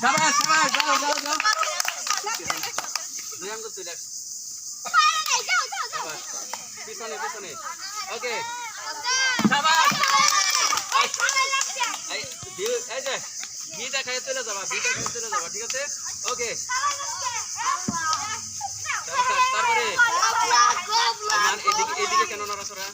সাবাস সাবাস যাও যাও যাও। দুই আঙ্গুল তুই দেখ পিছনে পিছনে ওকে সাবাস এই যে ভি দেখায় চলে যাবা ভি দেখায় চলে যাবা ঠিক আছে? ওকে তারপরে এদিকে এদিকে কেন নড়াচড়া.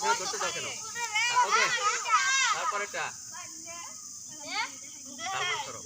ওখানে ধরতে যাও কেন? ওকে। তারপরেটা তারপর সরো